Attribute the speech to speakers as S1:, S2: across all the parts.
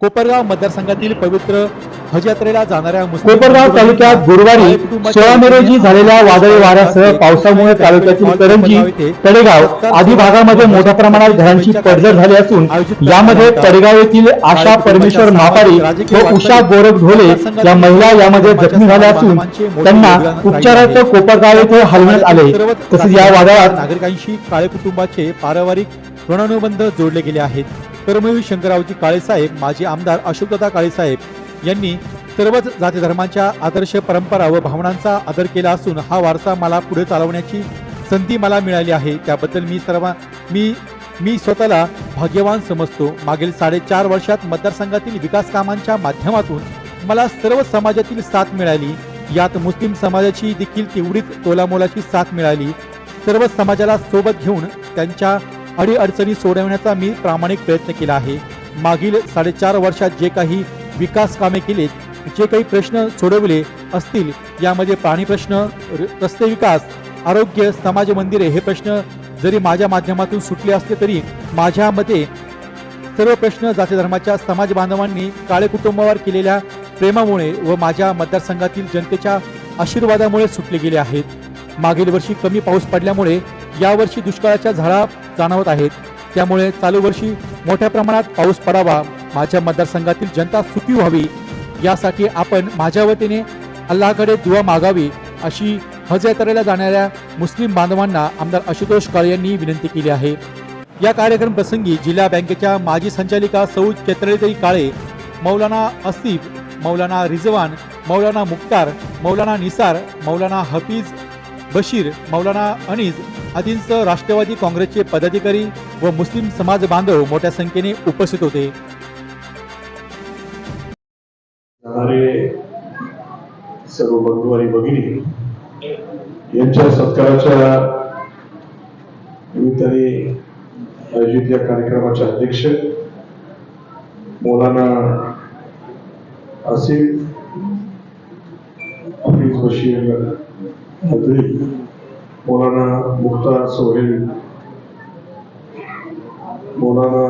S1: कोपरगाव मतदारसंघातील पवित्र हज यात्रेला जाणाऱ्या
S2: कोपरगाव तालुक्यात गुरुवारी सोळा मे रोजी झालेल्या वादळी वाऱ्यासह पावसामुळे तालुक्यातील करंजी तडेगाव आदी भागामध्ये मोठ्या प्रमाणात घरांची पडझड झाली असून यामध्ये तडेगाव येथील आशा परमेश्वर मापारी व उषा गोरख ढोले या महिला यामध्ये जखमी झाल्या असून त्यांना उपचारार्थ कोपरगाव येथे हलवण्यात आले. तसेच या वादळात
S1: नागरिकांशी काळे कुटुंबाचे पारिवारिक ऋणानुबंध जोडले गेले आहेत. कर्मवीर शंकररावजी काळेसाहेब माजी आमदार अशोकदादा काळेसाहेब यांनी सर्वच जाती धर्मांच्या आदर्श परंपरा व भावनांचा आदर केला असून हा वारसा मला पुढे चालवण्याची संधी मला मिळाली आहे. त्याबद्दल मी सर्व मी मी स्वतःला भाग्यवान समजतो. मागील साडेचार वर्षात मतदारसंघातील विकास कामांच्या माध्यमातून मला सर्व समाजातील साथ मिळाली. यात मुस्लिम समाजाची देखील तेवढीच तोलामोलाची साथ मिळाली. सर्व समाजाला सोबत घेऊन त्यांच्या अडीअडचणी सोडवण्याचा मी प्रामाणिक प्रयत्न केला आहे. मागील साडेचार वर्षात जे काही विकास कामे केलीत जे काही प्रश्न सोडवले असतील यामध्ये पाणी प्रश्न र- रस्ते विकास आरोग्य समाज मंदिरे हे प्रश्न जरी माझ्या माध्यमातून सुटले असले तरी माझ्या मते सर्व प्रश्न जाती धर्माच्या समाज बांधवांनी काळे कुटुंबावर केलेल्या प्रेमामुळे व माझ्या मतदारसंघातील जनतेच्या आशीर्वादामुळे सुटले गेले आहेत. मागील वर्षी कमी पाऊस पडल्यामुळे यावर्षी दुष्काळाच्या झाडा जाणवत आहेत. त्यामुळे चालू वर्षी मोठ्या प्रमाणात पाऊस पडावा माझ्या मतदारसंघातील जनता सुखी व्हावी. यासाठी आपण माझ्या वतीने अल्लाहकडे दुवा मागावी अशी हज यात्रेला जाणाऱ्या मुस्लिम बांधवांना आमदार आशुतोष काळे यांनी विनंती केली आहे. या कार्यक्रम प्रसंगी जिल्हा बँकेच्या माजी संचालिका सौ चैत्रदेवी काळे मौलाना असिफ मौलाना रिजवान मौलाना मुख्तार मौलाना निसार मौलाना हफीज बशीर मौलाना अनीज आदींसह राष्ट्रवादी काँग्रेसचे पदाधिकारी व मुस्लिम समाज बांधव मोठ्या संख्येने उपस्थित होते.
S3: सर्व बंधू आणि भगिनी यांच्या सत्काराच्या निमित्ताने आयोजित या कार्यक्रमाचे अध्यक्ष मौलाना आसिफ हफीज बशीर मौलाना मुख्तार सोहेल मौलाना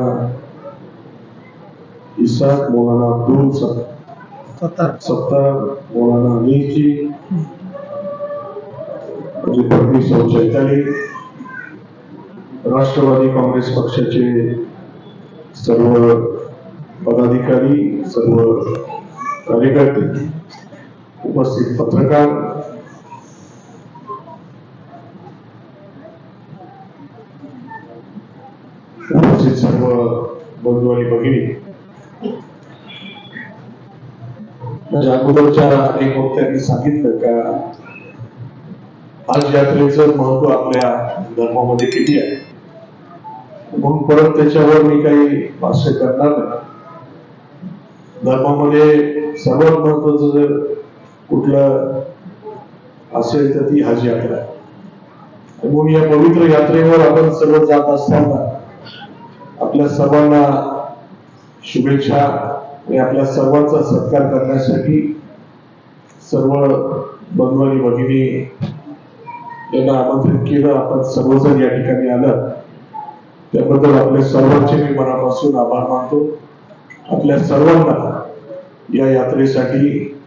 S3: इसाक मौलाना अब्दुल सत्तार. सत्तार मौलाना अमीर जी माझी पत्नी सौ चैताली राष्ट्रवादी काँग्रेस पक्षाचे सर्व पदाधिकारी सर्व कार्यकर्ते उपस्थित पत्रकार उपस्थित सर्व बंधू आणि भगिनी. माझ्या अगोदरच्या एक वक्त्यांनी सांगितलं का आज यात्रेचं महत्त्व आपल्या धर्मामध्ये किती आहे? म्हणून परत त्याच्यावर मी काही भाष्य करणार नाही. धर्मामध्ये सर्वात महत्वाचं जर कुठलं असेल तर ती हज यात्रा आहे. म्हणून या पवित्र यात्रेवर आपण सर्व जात असताना आपल्या सर्वांना शुभेच्छा आणि आपल्या सर्वांचा सत्कार करण्यासाठी सर्व बंधू आणि भगिनी यांना आमंत्रित केलं. आपण सर्वजण या ठिकाणी आलं. त्याबद्दल आपल्या सर्वांचे मी मनापासून आभार मानतो. आपल्या सर्वांना या यात्रेसाठी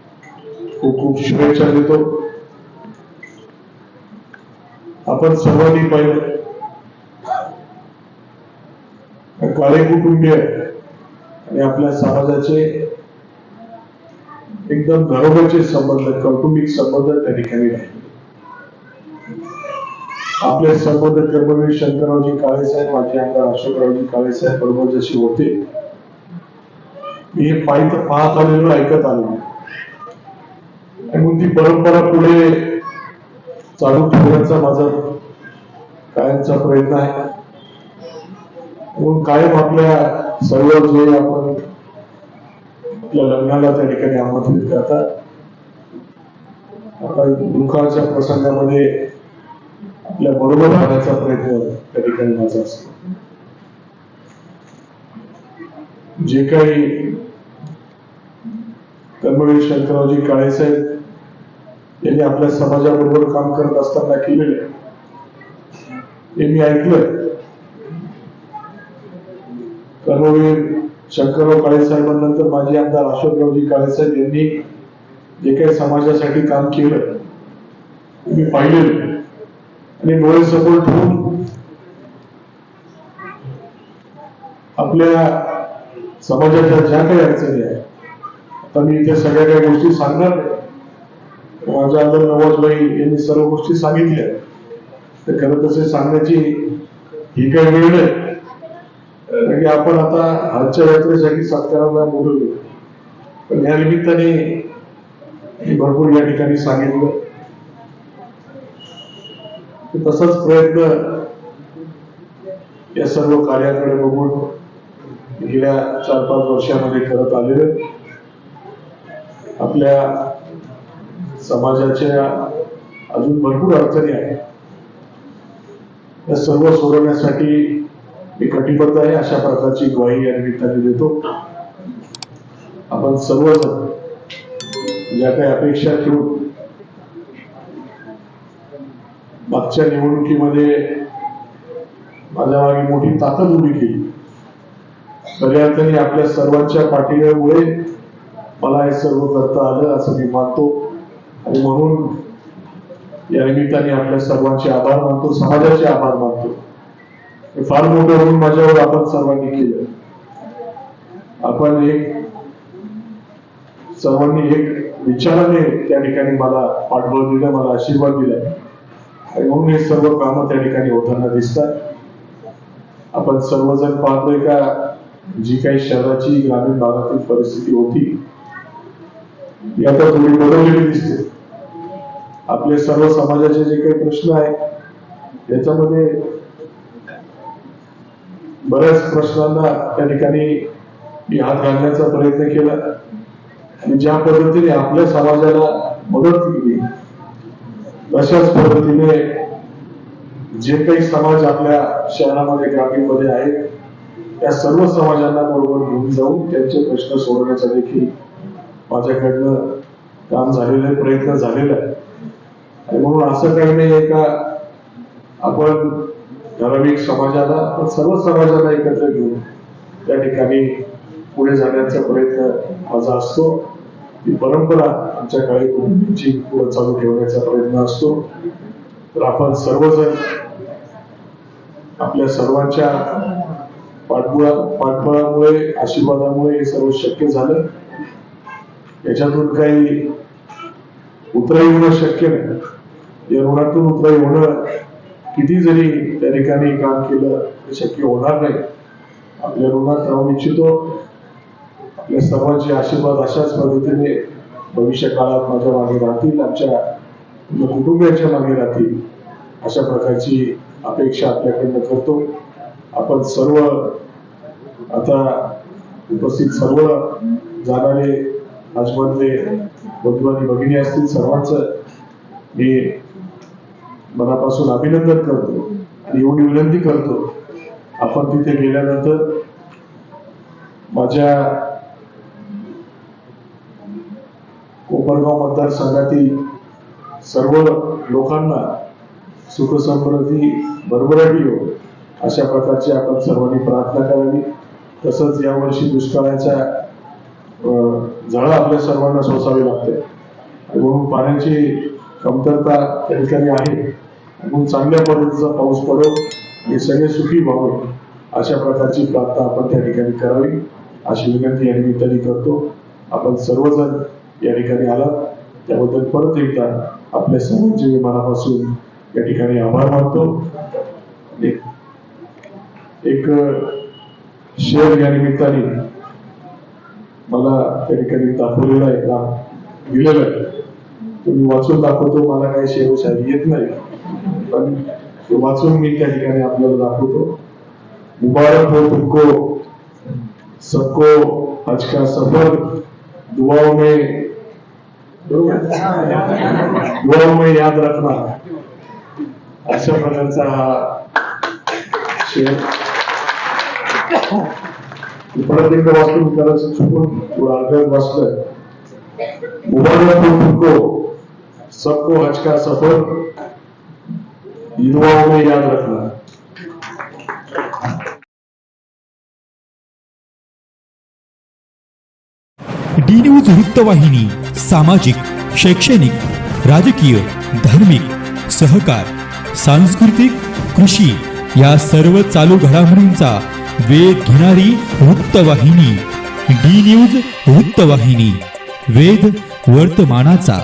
S3: खूप खूप शुभेच्छा देतो. आपण सर्वांनी पाहिलं काळे कुटुंबीय आणि आपल्या समाजाचे एकदम घरोघरचे संबंध कौटुंबिक संबंध त्या ठिकाणी राहिले. आपले संबंध कर्मवीर शंकररावजी काळेसाहेब माझे आमदार अशोकरावजी काळेसाहेब बरोबर जसे होते. मी हे पाहित पाहत आलेलो ऐकत आलेलो. आणि मग ती परंपरा पुढे चालू ठेवण्याचा माझा कायमचा प्रयत्न आहे. म्हणून कायम आपल्या सर्व जे आपण आपल्या लग्नाला त्या ठिकाणी आमंत्रित करतात. आपण दुःखाच्या प्रसंगामध्ये आपल्या बरोबर राहण्याचा प्रयत्न त्या ठिकाणी माझा असतो. जे काही कर्मवीर शंकररावजी काळेसाहेब यांनी आपल्या समाजाबरोबर काम करत असताना केलेले हे मी ऐकलंय. कर्मवीर शंकरराव काळेसाहेबांनंतर माजी आमदार अशोकरावजी काळेसाहेब यांनी जे काही समाजासाठी काम केलं मी पाहिले आणि डोळे समोर ठेवून आपल्या समाजाच्या ज्या काही अडचणी आहेत आता मी इथे सगळ्या काही गोष्टी सांगणार नाही. माझ्या आमदार नवाजबाई यांनी सर्व गोष्टी सांगितल्या तर खरं तसे सांगण्याची ही काही वेळ नाही. की आपण आता आजच्या यात्रेसाठी सत्काराला बोलवलो पण या निमित्ताने भरपूर या ठिकाणी सांगितलं. तसाच प्रयत्न या सर्व कार्याकडे बघून गेल्या चार पाच वर्षामध्ये करत आलेले आपल्या समाजाच्या अजून भरपूर अडचणी आहेत. या सर्व सोडवण्यासाठी कटिबद्ध आहे अशा प्रकारची ग्वाही या निमित्ताने देतो. आपण सर्वजण ज्या काही अपेक्षा ठेवून मागच्या निवडणुकीमध्ये माझ्या मागे मोठी ताकद उभी केली खऱ्या अर्थाने आपल्या सर्वांच्या पाठिंब्यामुळे मला हे सर्व करता आलं असं मी मानतो. आणि म्हणून या निमित्ताने आपल्या सर्वांचे आभार मानतो समाजाचे आभार मानतो. हे फार मोठं होऊन माझ्यावर आपण सर्वांनी केलं. आपण एक सर्वांनी एक विचाराने त्या ठिकाणी मला पाठबळ दिलं मला आशीर्वाद दिला. आणि म्हणून हे सर्व कामं त्या ठिकाणी होताना दिसतात. आपण सर्वजण पाहतोय का जी काही शहराची ग्रामीण भागातील परिस्थिती होती ती आता थोडी बदललेली दिसते. आपले सर्व समाजाचे जे काही प्रश्न आहेत त्याच्यामध्ये बऱ्याच प्रश्नांना त्या ठिकाणी मी हात घालण्याचा प्रयत्न केला. आणि ज्या पद्धतीने आपल्या समाजाला मदत केली तशाच पद्धतीने जे काही समाज आपल्या शहरामध्ये ग्रामीणमध्ये आहेत त्या सर्व समाजांना बरोबर घेऊन जाऊन त्यांचे प्रश्न सोडवण्याचा देखील माझ्याकडनं काम झालेलं आहे प्रयत्न झालेला आहे. आणि म्हणून असं काही नाही आहे का आपण ठराविक समाजाला पण सर्व समाजाला एकत्र घेऊन त्या ठिकाणी पुढे जाण्याचा प्रयत्न माझा असतो. ती परंपरा आमच्या काळी कुटुंबीची पुढे चालू ठेवण्याचा प्रयत्न असतो. तर आपण सर्वजण आपल्या सर्वांच्या पाठबुळा पाठबळामुळे आशीर्वादामुळे हे सर्व शक्य झालं. याच्यातून काही उतराई होणं शक्य नाही. या ऋणातून उतराई होणं किती जरी त्या ठिकाणी काम केलं ते शक्य होणार नाही. आपल्या ऋणात राहू इच्छितो. आपल्या सर्वांचे आशीर्वाद अशाच पद्धतीने भविष्य काळात माझ्या मागे राहतील आमच्या कुटुंबियांच्या कुटुंबियाच्या मागे राहतील. अशा प्रकारची अपेक्षा आपल्याकडनं करतो. आपण सर्व आता उपस्थित सर्व जाणारे आजमधले बंधू आणि भगिनी असतील सर्वांचं मी मनापासून अभिनंदन करतो आणि एवढी विनंती करतो आपण तिथे गेल्यानंतर माझ्या कोपरगाव मतदारसंघातील सर्व लोकांना सुख समृद्धी भरभराटी हो अशा प्रकारची आपण सर्वांनी प्रार्थना करावी. तसंच यावर्षी दुष्काळाच्या अं, झळा आपल्या सर्वांना सोसावी लागते. म्हणून पाण्याची कमतरता त्या ठिकाणी आहे. म्हणून चांगल्या पद्धतीचा पाऊस पडो हे सगळे सुखी व्हावे अशा प्रकारची प्रार्थना आपण त्या ठिकाणी करावी. अशी विनंती या निमित्ताने करतो. आपण सर्वजण या ठिकाणी आला त्याबद्दल परत एकदा आपल्या सर्वांचे मनापासून या ठिकाणी आभार मानतो. एक एक शेअर या निमित्ताने मला त्या ठिकाणी दाखवलेला आहे दिलेला आहे. तुम्ही वाचून दाखवतो मला काही शेवशाही येत नाही. पण वाचून मी त्या ठिकाणी आपल्याला दाखवतो. मुबारक हो तुमको सबको आज का सफर दुआओं में दुआओं में याद रखना. अशा प्रकारचा हा शेअर परत एकदा वाचून त्याला चुकून थोडा अर्ध्यात वाचलं मुबारक हो तुमको. सबको हज का सफर युवाओं में याद रखना।
S1: डी न्यूज वृत्तवाहिनी सामाजिक शैक्षणिक राजकीय धार्मिक सहकार सांस्कृतिक कृषी या सर्व चालू घडामोडींचा वेध घेणारी वृत्तवाहिनी डी न्यूज वृत्तवाहिनी वेध वर्तमानाचा.